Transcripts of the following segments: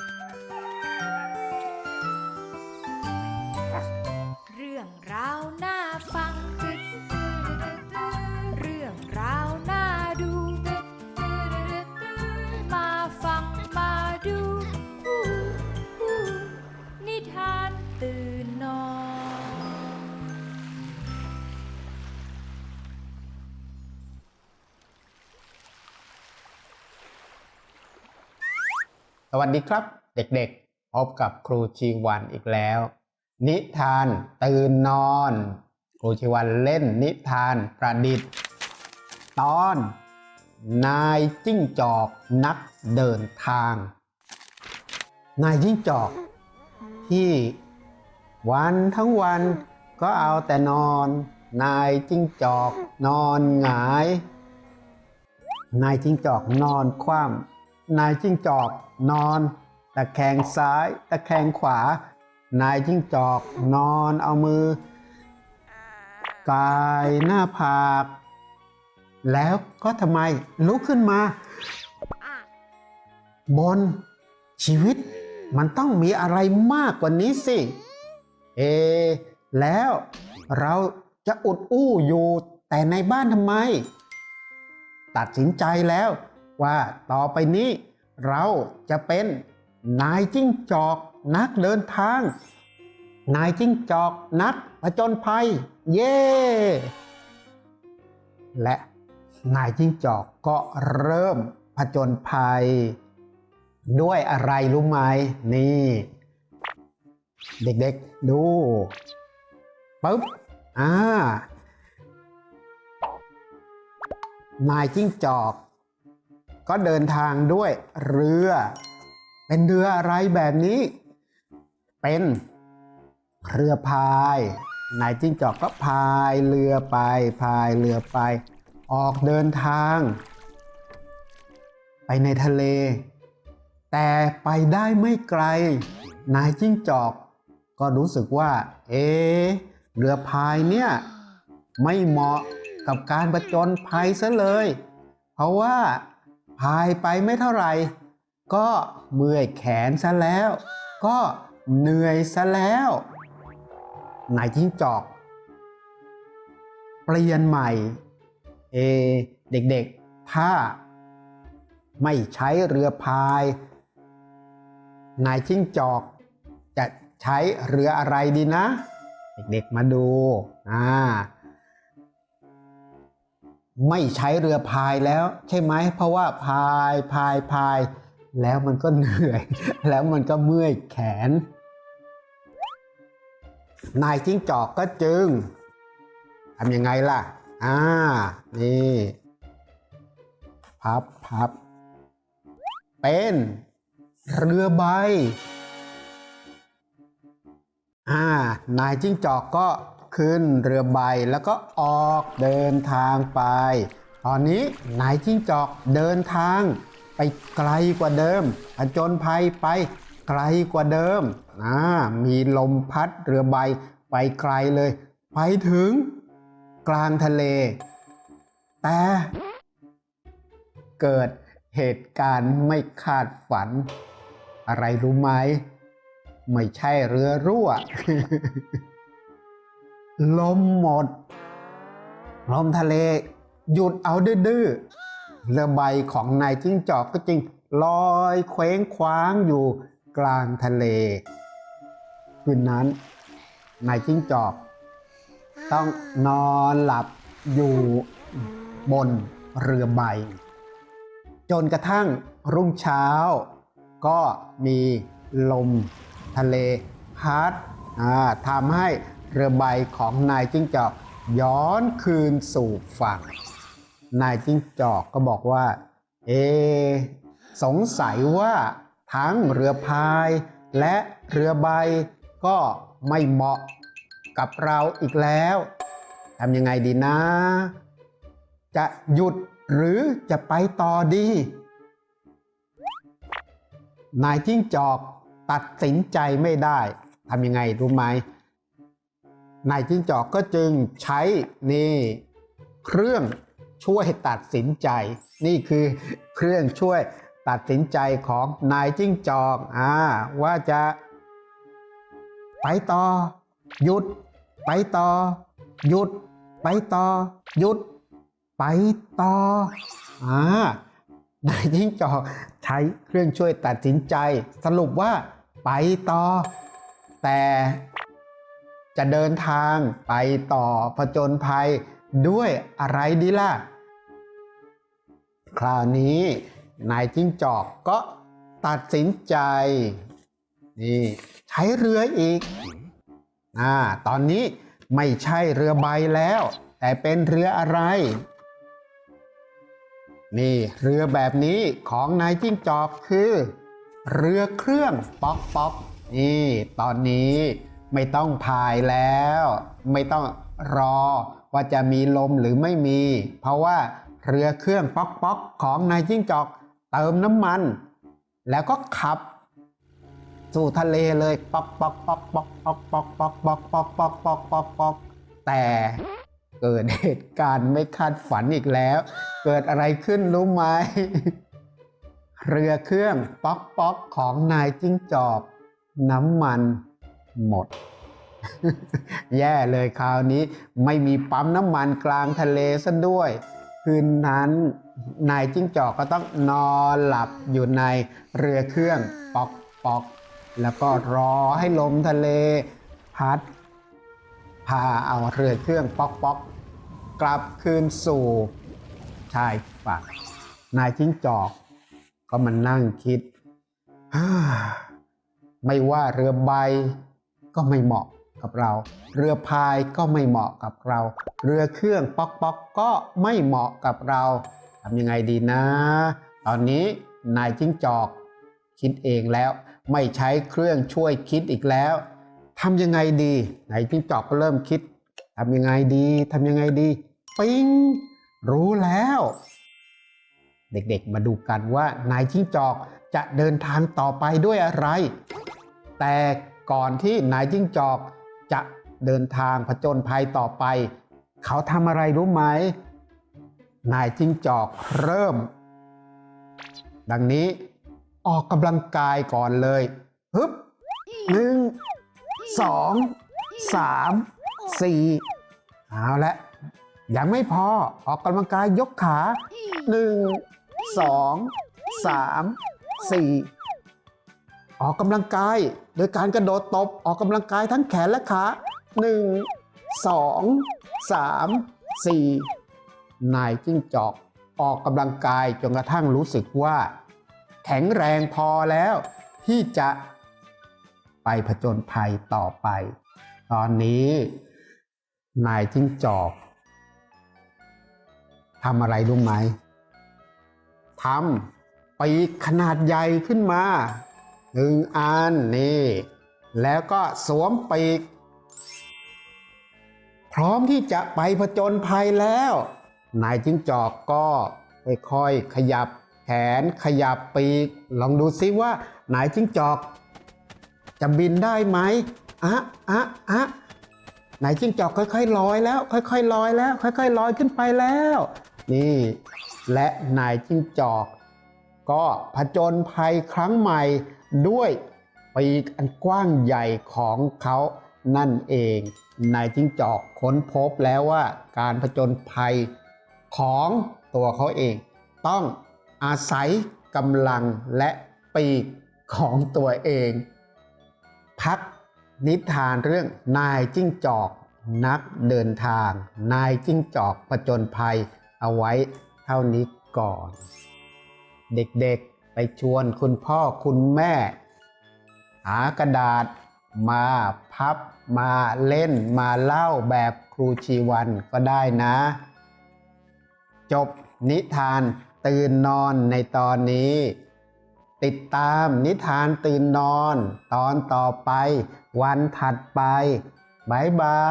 เสวัสดีครับ เด็กๆ พบกับครูชีวันอีกแล้ว นิทานตื่นนอน ครูชีวันเล่นนิทานประดิษฐ์ ตอน นายจิ้งจอกนักเดินทาง นายจิ้งจอก ที่วันทั้งวันก็เอาแต่นอน นายจิ้งจอกนอนหงาย นายจิ้งจอกนอนคว่ำ นายจิ้งจอกนอน ตะแคงซ้าย ตะแคงขวา นายจิ้งจอกนอนเอามือกายหน้าผาก แล้วก็ทำไมลุกขึ้นมา บนชีวิตมันต้องมีอะไรมากกว่านี้สิ เอ แล้วเราจะอุดอู้อยู่แต่ในบ้านทำไม ตัดสินใจแล้ว ว่าต่อไปนี้เราจะเป็นนายจิ้งจอกนักเดินทาง นายจิ้งจอกนักผจญภัย เย้และนายจิ้งจอกก็เริ่มผจญภัย ด้วยอะไรรู้ไหมนี่ เด็กๆดูปึ๊บอ่านายจิ้งจอก ก็เดินทางด้วยเรือ เป็นเรืออะไรแบบนี้ เป็นเรือพายนายจิ้งจอกก็พายเรือไปพายเรือไป ออกเดินทาง ไปในทะเล แต่ไปได้ไม่ไกล นายจิ้งจอก ก็รู้สึกว่า เอ เรือพายเนี่ย ไม่เหมาะกับการประจนภัยซะเลย เพราะว่า พายไปไม่เท่าไหร่ก็เมื่อยแขนซะแล้ว ก็เหนื่อยซะแล้วนายจิ้งจอก เปลี่ยนใหม่ เอ เด็กๆ ถ้า ไม่ใช้เรือพาย นายจิ้งจอก จะใช้เรืออะไรดีนะ เด็กๆมาดูอ่า ไม่ใช้เรือพายแล้ว ใช่ไหมเพราะว่าพายพายพาย แล้วมันก็เหนื่อย แล้วมันก็เมื่อยแขน นายจิ้งจอกก็จึงทำยังไงล่ะ อ่า นี่ พับพับ เป็น เรือใบ อ่า นายจิ้งจอกก็ ขึ้นเรือใบแล้วก็ออกเดินทางไป ตอนนี้นายจิ้งจอกเดินทางไปไกลกว่าเดิมผจญภัยไปไกลกว่าเดิมอ่ามีลมพัดเรือใบไปไกลเลย ไปถึงกลางทะเล แต่เกิดเหตุการณ์ไม่คาดฝัน อะไรรู้ไหม ไม่ใช่เรือรั่ว ลมหมด ลมทะเล หยุดเอาดื้อเรือใบของนายจิ้งจอกก็จริงลอยเคว้งคว้างอยู่กลางทะเล คืนนั้นนายจิ้งจอก ต้องนอนหลับอยู่บนเรือใบ จนกระทั่งรุ่งเช้า ก็มีลมทะเลพัดทำให้ เรือใบของนายจิ้งจอกย้อนคืนสู่ฝั่ง นายจิ้งจอกก็บอกว่า เอ สงสัยว่าทั้งเรือพายและเรือใบก็ไม่เหมาะกับเราอีกแล้วทำยังไงดีนะ จะหยุดหรือจะไปต่อดี นายจิ้งจอกตัดสินใจไม่ได้ทำยังไงรู้ไหม นายจิ้งจอกก็จึงใช้นี่เครื่องช่วยตัดสินใจ นี่คือเครื่องช่วยตัดสินใจของนายจิ้งจอกอ่าว่าจะไปต่อ หยุด ไปต่อ หยุด ไปต่อ หยุด ไปต่ออ่านายจิ้งจอกใช้เครื่องช่วยตัดสินใจ สรุปว่าไปต่อ แต่ จะเดินทางไปต่อผจญภัยด้วยอะไรดีล่ะ คราวนี้นายจิ้งจอกก็ตัดสินใจ นี่ใช้เรืออีกอ่าตอนนี้ไม่ใช่เรือใบแล้ว แต่เป็นเรืออะไร นี่เรือแบบนี้ของนายจิ้งจอกคือ เรือเครื่องป๊อกป๊อกนี่ ตอนนี้ ไม่ต้องพายแล้ว ไม่ต้องรอว่าจะมีลมหรือไม่มี เพราะว่าเรือเครื่องป๊อกป๊อกของนายจิ้งจอกเติมน้ำมัน แล้วก็ขับ สู่ทะเลเลยป๊อกป๊อกป๊อกป๊อกป๊อกป๊อกป๊อกป๊อกป๊อกป๊อกป๊อกป๊อกป๊อกแต่เกิดเหตุการณ์ไม่คาดฝันอีกแล้ว เกิดอะไรขึ้นรู้ไหมเรือเครื่องป๊อกป๊อกของนายจิ้งจอก น้ำมัน หมด แย่เลยคราวนี้ไม่มีปั๊มน้ำมันกลางทะเลซะด้วย คืนนั้นนายจิ้งจอกก็ต้องนอนหลับอยู่ในเรือเครื่องปอกปอกแล้วก็รอให้ลมทะเลพัด พาเอาเรือเครื่องปอกปอกกลับคืนสู่ชายฝั่งนายจิ้งจอกก็มานั่งคิด ไม่ว่าเรือใบ ก็ไม่เหมาะกับเรา เรือพายก็ไม่เหมาะกับเรา เรือเครื่องป๊อกป๊อกก็ไม่เหมาะกับเราทำยังไงดีนะ ตอนนี้นายจิ้งจอก คิดเองแล้ว ไม่ใช้เครื่องช่วยคิดอีกแล้วทำยังไงดีนายจิ้งจอกก็เริ่มคิดทำยังไงดีทำยังไงดีปิ๊งรู้แล้ว เด็กๆมาดูกันว่านายจิ้งจอกจะเดินทางต่อไปด้วยอะไร แต่ ก่อนที่นายจิ้งจอกจะเดินทางผจญภัยต่อไป เขาทำอะไรรู้ไหม นายจิ้งจอกเริ่ม ดังนี้ออกกำลังกายก่อนเลยฮึบหนึ่งสองสามสี่เอาละยังไม่พอออกกำลังกายยกขาหนึ่งสองสามสี่ ออกกำลังกาย โดยการกระโดดตบออกกำลังกายทั้งแขนและขาหนึ่งสองสามสี่นายจิ้งจอก ออกกำลังกายจนกระทั่งรู้สึกว่า แข็งแรงพอแล้ว ที่จะไปผจญภัยต่อไป ตอนนี้ นายจิ้งจอกทำอะไรรู้ไหมทำปีกขนาดใหญ่ขึ้นมา หนึ่งอันนี่ แล้วก็สวมปีก พร้อมที่จะไปผจญภัยแล้ว นายจิ้งจอกก็ค่อยๆขยับแขนขยับปีก ลองดูซิว่านายจิ้งจอก จะบินได้ไหมอะอะอะนายจิ้งจอกค่อยๆลอยแล้ว ค่อยๆลอยแล้ว ค่อยๆลอยขึ้นไปแล้ว นี่ และนายจิ้งจอก ก็ผจญภัยครั้งใหม่ ด้วยปีกอันกว้างใหญ่ของเขานั่นเอง นายจิ้งจอกค้นพบแล้วว่าการผจญภัยของตัวเขาเอง ต้องอาศัยกำลังและปีกของตัวเอง พักนิทานเรื่องนายจิ้งจอกนักเดินทาง นายจิ้งจอกผจญภัยเอาไว้เท่านี้ก่อน เด็กๆ ไปชวนคุณพ่อคุณแม่ หากระดาษมาพับมาเล่นมาเล่าแบบครูชีวันก็ได้นะ จบนิทานตื่นนอนในตอนนี้ ติดตามนิทานตื่นนอน ตอนต่อไป วันถัดไปบายบา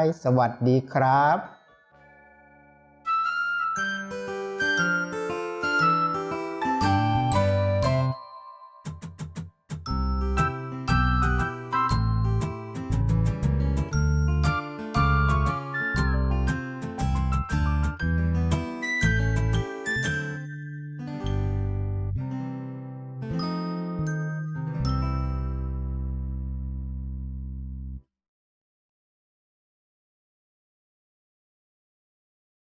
ย สวัสดีครับ